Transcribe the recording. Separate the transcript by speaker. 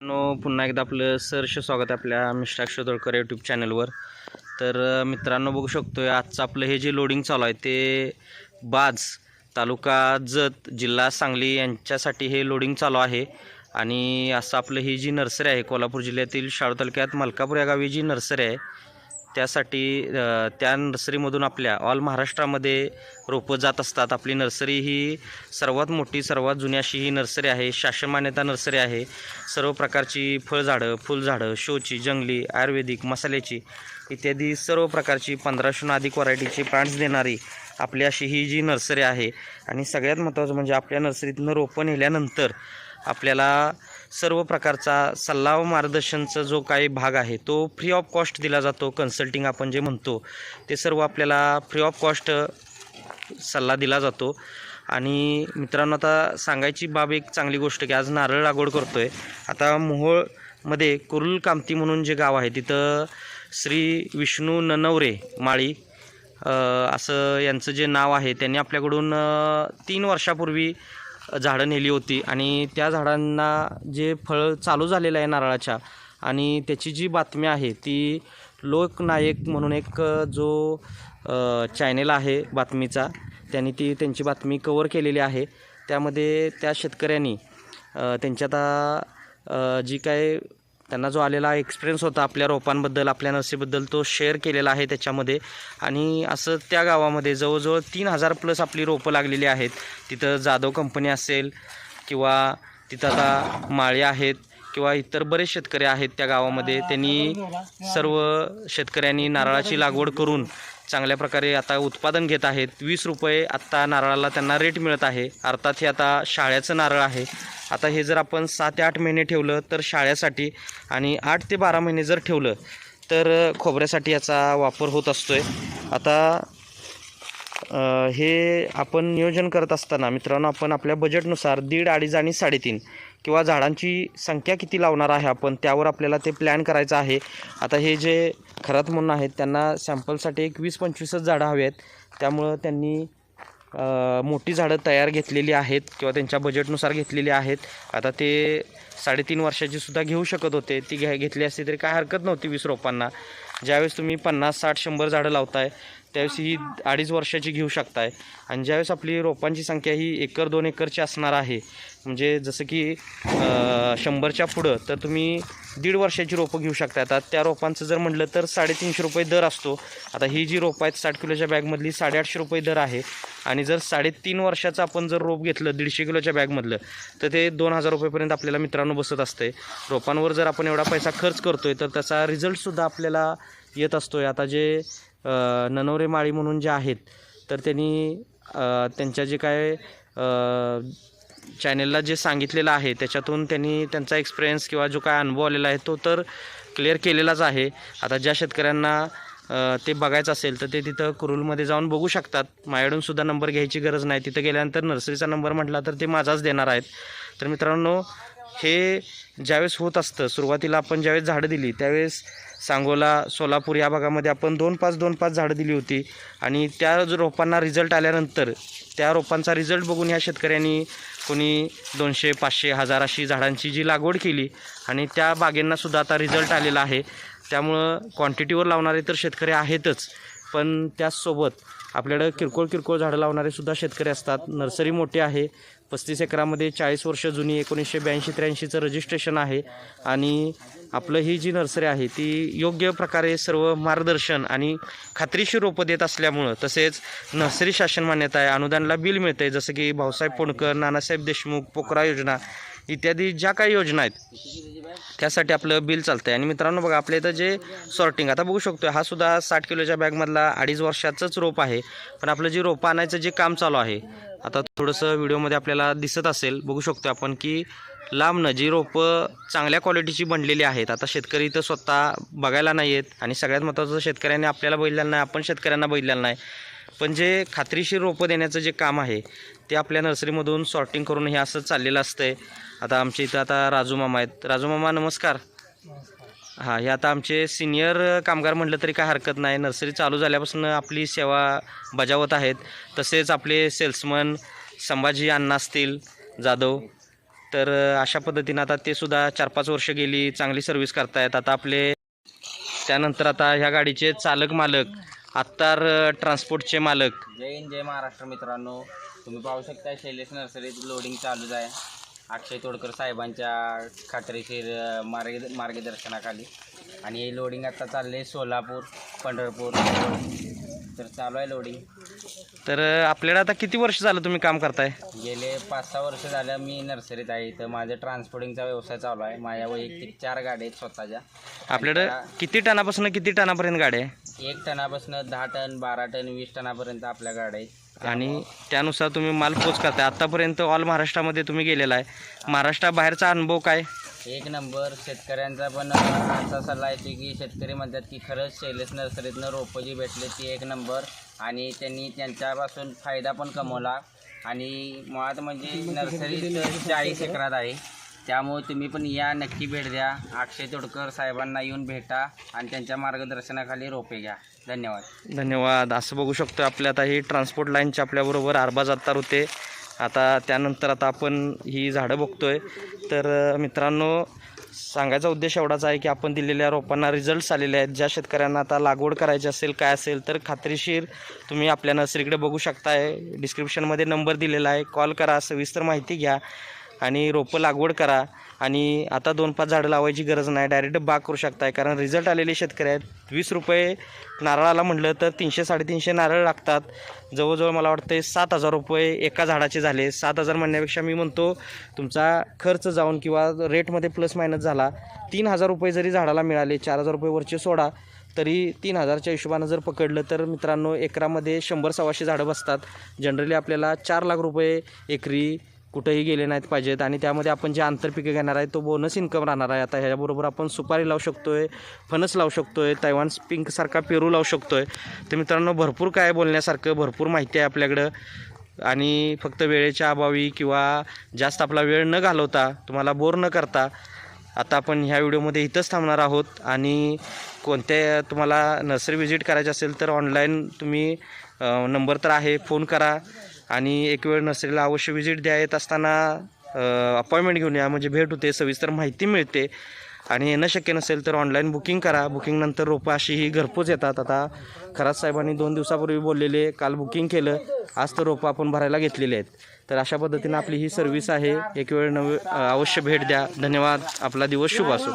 Speaker 1: No पुन्हा एकदा आपलं सहर्ष स्वागत आहे आपल्या मिस्टर शोधळकर यूट्यूब चॅनलवर तर मित्रांनो बघू शकतोय आजचं आपलं हे जे लोडिंग चालू आहे ते बाज तालुका जत जिल्हा सांगली यांच्यासाठी हे लोडिंग चालू आहे. आणि असं आपलं ही जी नर्सरी आहे कोल्हापूर जिल्ह्यातील शाळू तालुक्यात मलकापूर या गावी जी नर्सरी आहे त्यासाठी त्या नर्सरीमधून आपल्या ऑल महाराष्ट्रामध्ये रोपं जात असतात. आपली नर्सरी ही सर्वात मोठी सर्वात जुनी अशी ही नर्सरी आहे. शासन मान्यता नर्सरी आहे. सर्व प्रकारची फळझाडं फुलझाडं शोची जंगली आयुर्वेदिक मसाल्याची इत्यादी सर्व प्रकारची पंधराशून अधिक व्हरायटीची प्लांट्स देणारी आपली अशी ही जी नर्सरी आहे. आणि सगळ्यात महत्त्वाचं म्हणजे आपल्या नर्सरीतनं रोपं नेल्यानंतर आपल्याला सर्व प्रकारचा सल्ला व मार्गदर्शनचा जो काही भाग आहे तो फ्री ऑफ कॉस्ट दिला जातो. कन्सल्टिंग आपण जे म्हणतो ते सर्व आपल्याला फ्री ऑफ कॉस्ट सल्ला दिला जातो. आणि मित्रांनो आता सांगायची बाब एक चांगली गोष्ट की आज नारळ लागवड करतो आहे आता मोहोळमध्ये कुरुल कामती म्हणून जे गाव आहे तिथं श्री विष्णू ननवरे माळी असं यांचं जे नाव आहे त्यांनी आपल्याकडून तीन वर्षापूर्वी झाडं नेली होती आणि त्या झाडांना जे फळ चालू झालेलं आहे नारळाच्या आणि त्याची जी बातमी आहे ती लोकनायक म्हणून एक जो चॅनेल आहे बातमीचा त्यांनी ती त्यांची बातमी कवर केलेली आहे. त्यामध्ये त्या शेतकऱ्यांनी त्यांच्या आता जी काय त्यांना जो आलेला एक्सपिरियन्स होता आपल्या रोपांबद्दल आपल्या नर्सरीबद्दल तो शेअर केलेला आहे त्याच्यामध्ये. आणि असं त्या गावामध्ये जवळजवळ तीन हजार प्लस आपली रोपं लागलेली आहेत. तिथं जाधव कंपनी असेल किंवा तिथं आता माळे आहेत किंवा इतर बरेच शेतकरी आहेत त्या गावामध्ये त्यांनी सर्व शेतकऱ्यांनी नारळाची लागवड करून चांगल्या प्रकारे आता उत्पादन घेत आहेत. वीस रुपये आत्ता नारळाला त्यांना रेट मिळत आहे. अर्थात हे आता शाळ्याचं नारळ आहे. आता हे जर आपण सात ते आठ महिने ठेवलं तर शाळ्यासाठी आणि आठ ते बारा महिने जर ठेवलं तर खोबऱ्यासाठी याचा वापर होत असतो आहे आता हे आपण नियोजन करत असताना मित्रांनो आपण आपल्या बजेटनुसार दीड अडीच आणि साडेतीन किंवा झाडांची संख्या किती लावणार आहे आपण त्यावर आपल्याला ते प्लॅन करायचं आहे. आता हे जे खरात म्हणून आहेत त्यांना सॅम्पलसाठी एक वीस पंचवीसच झाडं हवी आहेत. त्यामुळं त्यांनी मोठी झाडं तयार घेतलेली आहेत किंवा त्यांच्या बजेटनुसार घेतलेली आहेत. आता ते साडेतीन वर्षाची सुद्धा घेऊ शकत होते. ती घ्या घेतली असती तरी काय हरकत नव्हती वीस रोपांना. ज्यावेळेस तुम्ही पन्नास साठ शंभर झाडं लावताय त्यावेळेस ही अडीच वर्षाची घेऊ शकताय. आणि ज्यावेळेस आपली रोपांची संख्या ही एकर दोन एकरची असणार आहे म्हणजे जसं की शंभरच्या पुढं तर तुम्ही दीड वर्षाची रोपं घेऊ शकता आता त्या रोपांचं जर म्हटलं तर साडेतीनशे रुपये दर असतो. आता ही जी रोपं आहेत साठ किलोच्या बॅगमधली साडेआठशे रुपये दर आहे. आणि जर साडेतीन वर्षाचं आपण जर रोप घेतलं दीडशे किलोच्या बॅगमधलं तर ते दोन हजार रुपयेपर्यंत आपल्याला मित्रांनो बसत असते रोपांवर जर आपण एवढा पैसा खर्च करतोय तर त्याचा रिझल्टसुद्धा आपल्याला येत असतो आहे आता जे ननवरे माळी म्हणून जे आहेत तर त्यांनी त्यांच्या जे काय चॅनेलला जे सांगितलेलं आहे त्याच्यातून त्यांनी त्यांचा एक्सपिरियन्स किंवा जो काय अनुभव आलेला आहे तो तर क्लिअर केलेलाच आहे. आता ज्या शेतकऱ्यांना ते बघायचं असेल तर ते तिथं कुरुलमध्ये जाऊन बघू शकतात. माझ्याकडूनसुद्धा नंबर घ्यायची गरज नाही. तिथं गेल्यानंतर नर्सरीचा नंबर म्हटला तर ते माझाच देणार आहेत. तर मित्रांनो हे ज्यावेळेस होत असतं सुरुवातीला आपण ज्यावेळेस झाडं दिली त्यावेळेस सांगोला सोलापूर या भागामध्ये आपण दोन पाच दोन पाच झाडं दिली होती. आणि त्या रोपांना रिझल्ट आल्यानंतर त्या रोपांचा रिझल्ट बघून ह्या शेतकऱ्यांनी कोणी दोनशे पाचशे हजार अशी झाडांची जी लागवड केली आणि त्या बागेंनासुद्धा आता रिझल्ट आलेला आहे. त्यामुळं क्वांटिटीवर लावणारे तर शेतकरी आहेतच. पण त्याचसोबत आपल्याकडं किरकोळ किरकोळ झाडं लावणारे सुद्धा शेतकरी असतात. नर्सरी मोठी आहे. पस्तीस एकरामध्ये चाळीस वर्ष जुनी एकोणीसशे ब्याऐंशी त्र्याऐंशीचं रजिस्ट्रेशन आहे. आणि आपलं ही जी नर्सरी आहे ती योग्य प्रकारे सर्व मार्गदर्शन आणि खात्रीशीर रोपं देत असल्यामुळं तसेच नर्सरी शासन मान्यता आहे. अनुदानला बिल मिळतं आहे जसं की भाऊसाहेब पोंडकर नानासाहेब देशमुख पोकरा योजना इत्यादी ज्या काही योजना आहेत त्यासाठी आपलं बिल चालतं आहे आणि मित्रांनो बघा आपल्या इथं जे सॉर्टिंग आता बघू शकतो हा सुद्धा साठ किलोच्या बॅगमधला अडीच वर्षाचंच रोप आहे. पण आपलं जे रोपं आणायचं जे काम चालू आहे आता थोडंसं व्हिडिओमध्ये आपल्याला दिसत असेल बघू शकतो आपण की लांबनं जी रोपं चांगल्या क्वालिटीची बनलेली आहेत आता शेतकरी इथं स्वतः बघायला नाही आहेत आणि सगळ्यात महत्त्वाचं शेतकऱ्यांनी आपल्याला बघितलेलं नाही आपण शेतकऱ्यांना बघितलेलं नाही. पण जे खात्रीशीर रोपं देण्याचं जे काम आहे ते आपल्या नर्सरीमधून सॉर्टिंग करून हे असं चाललेलं असतंय. आता आमच्या इथं आता राजू मामा आहेत. राजू मामा नमस्कार. हां हे आता आमचे सिनियर कामगार म्हटलं तरी काय हरकत नाही. नर्सरी चालू झाल्यापासून आपली सेवा बजावत आहेत. तसेच आपले सेल्समन संभाजी अण्णा असतील जाधव. तर अशा पद्धतीनं आता ते सुद्धा चार पाच वर्ष गेली चांगली सर्व्हिस करतायत. आता आपले त्यानंतर आता ह्या गाडीचे चालक मालक आत्तार ट्रान्सपोर्टचे मालक.
Speaker 2: जय हिंद जय महाराष्ट्र मित्रांनो. तुम्ही पाहू शकता शैलेश नर्सरीत लोडिंग चालूच आहे. अक्षय तोडकर साहेबांच्या खात्रीशीर मार्ग मार्गदर्शनाखाली. आणि हे लोडिंग चाललं चालले सोलापूर पंढरपूर. तर चालू आहे लोडिंग
Speaker 1: तर आपल्याला आता किती वर्ष झालं तुम्ही काम करताय?
Speaker 2: गेले पाच सहा वर्ष झालं मी नर्सरीत आहे इथं. माझं ट्रान्सपोर्टिंगचा व्यवसाय चालू आहे. माझ्या वैयक्तिक चार गाड्या आहेत स्वतःच्या.
Speaker 1: आपल्याकडं किती टनापासून किती टनापर्यंत गाडी आहे?
Speaker 2: एक टनापासून दहा टन बारा टन वीस टनापर्यंत आपल्या गाड्या आहेत.
Speaker 1: आणि त्यानुसार तुम्ही माल पोच करताय. आत्तापर्यंत ऑल महाराष्ट्रामध्ये तुम्ही गेलेला आहे. महाराष्ट्राबाहेरचा अनुभव काय?
Speaker 2: एक नंबर. शेतकऱ्यांचा पण असा सल्ला येते की शेतकरी म्हणतात की खरंच शैलेश नर्सरीतनं रोपं जी भेटले ती एक नंबर. आणि त्यांनी त्यांच्यापासून फायदा पण कमवला. आणि मुळात म्हणजे नर्सरी चाळीस एकरात आहे. त्यामुळे तुम्ही पण या नक्की भेट द्या. अक्षय तोडकर साहेबांना येऊन भेटा आणि त्यांच्या मार्गदर्शनाखाली रोपे घ्या. धन्यवाद.
Speaker 1: धन्यवाद. असं बघू शकतो आपल्या आता ही ट्रान्सपोर्ट लाईनच्या आपल्याबरोबर आरबा जातार होते. आता त्यानंतर आता आपण ही झाडं बघतोय. तर मित्रांनो सांगायचा उद्देश एवढाच आहे की आपण दिलेल्या रोपांना रिझल्ट्स आलेले आहेत. ज्या शेतकऱ्यांना आता लागवड करायची असेल काय असेल तर खात्रीशीर तुम्ही आपल्या नर्सरीकडे बघू शकताय. डिस्क्रिप्शनमध्ये नंबर दिलेला आहे. कॉल करा. सविस्तर माहिती घ्या. आणि रोपं लागवड करा. आणि आता दोन पाच झाडं लावायची गरज नाही. डायरेक्ट बाग करू शकताय. कारण रिझल्ट आलेले शेतकरी आहेत. वीस रुपये नारळाला म्हटलं तर तीनशे साडेतीनशे नारळ लागतात. जवळजवळ मला वाटतं सात हजार रुपये एका झाडाचे झाले. सात हजार म्हणण्यापेक्षा मी म्हणतो तुमचा खर्च जाऊन किंवा रेटमध्ये प्लस मायनस झाला. तीन हजार रुपये जरी झाडाला मिळाले चार हजार रुपये वरचे सोडा तरी तीन हजारच्या हिशोबानं जर पकडलं तर मित्रांनो एकरामध्ये शंभर सव्वाशे झाडं बसतात. जनरली आपल्याला चार लाख रुपये एकरी कुठंही गेले नाहीत पाहिजेत आणि त्यामध्ये आपण जे आंतरपिकं घेणार आहे तो बोनस इन्कम राहणार आहे. आता ह्याच्याबरोबर आपण सुपारी लावू शकतो आहे फणस लावू शकतो आहे तैवान पिंकसारखा पेरू लावू शकतो आहे तर मित्रांनो भरपूर काय बोलण्यासारखं भरपूर माहिती आहे आपल्याकडं. आणि फक्त वेळेच्या अभावी किंवा जास्त आपला वेळ न घालवता तुम्हाला बोर न करता आता आपण ह्या व्हिडिओमध्ये इथंच थांबणार आहोत. आणि कोणत्या तुम्हाला नर्सरी व्हिजिट करायची असेल तर ऑनलाईन तुम्ही नंबर तर आहे फोन करा. आणि एक वेळ नर्सरीला अवश्य व्हिजिट द्या. येत असताना अपॉइंटमेंट घेऊन या. म्हणजे भेट होते सविस्तर माहिती मिळते. आणि येणं शक्य नसेल तर ऑनलाईन बुकिंग करा. बुकिंगनंतर रोपं अशी ही घरपोच येतात. आता खरात साहेबांनी दोन दिवसापूर्वी बोललेले काल बुकिंग केलं. आज तर रोपं आपण भरायला घेतलेली आहेत. तर अशा पद्धतीनं आपली ही सर्व्हिस आहे. एक वेळ नव अवश्य भेट द्या. धन्यवाद. आपला दिवस शुभ असो.